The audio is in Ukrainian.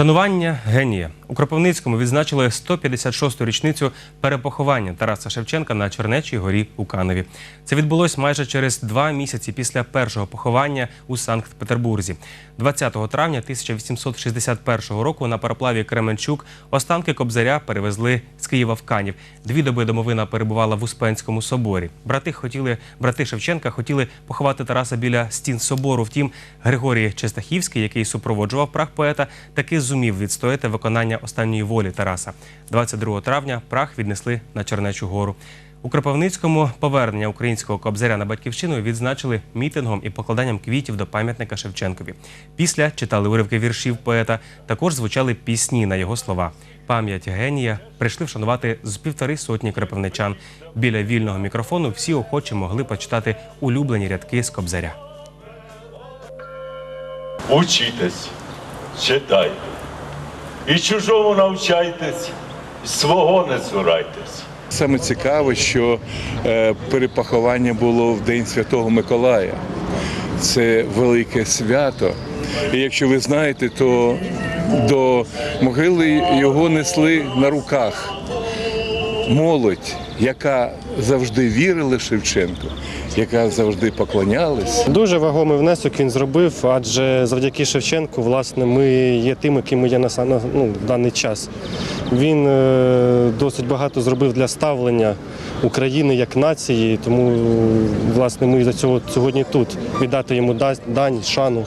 Шанування генія у Кропивницькому відзначили 156-ту річницю перепоховання Тараса Шевченка на Чернечій горі у Каневі. Це відбулось майже через два місяці після першого поховання у Санкт-Петербурзі. 20 травня 1861 року на пароплаві Кременчук останки Кобзаря перевезли з Києва в Канів. Дві доби домовина перебувала в Успенському соборі. Брати хотіли брати Шевченка хотіли поховати Тараса біля стін собору. Втім, Григорій Честахівський, який супроводжував прах поета, таки зумів відстояти виконання останньої волі Тараса. 22 травня прах віднесли на Чернечу гору. У Кропивницькому повернення українського кобзаря на батьківщину відзначили мітингом і покладанням квітів до пам'ятника Шевченкові. Після читали уривки віршів поета. Також звучали пісні на його слова. Пам'ять генія прийшли вшанувати з півтори сотні кропивничан. Біля вільного мікрофону всі охочі могли почитати улюблені рядки з кобзаря. Учітесь, читайте. І чужому навчайтесь, і свого не цурайтесь. Саме цікаве, що е, перепоховання було в День Святого Миколая. Це велике свято. І якщо ви знаєте, то до могили його несли на руках молодь, яка завжди вірила Шевченку, яка завжди поклонялась. Дуже вагомий внесок він зробив, адже завдяки Шевченку, власне, ми є тими, ким ми є на, ну, в даний час. Він е, досить багато зробив для ставлення України як нації, тому власне ми за цього сьогодні тут віддати йому дань, шану.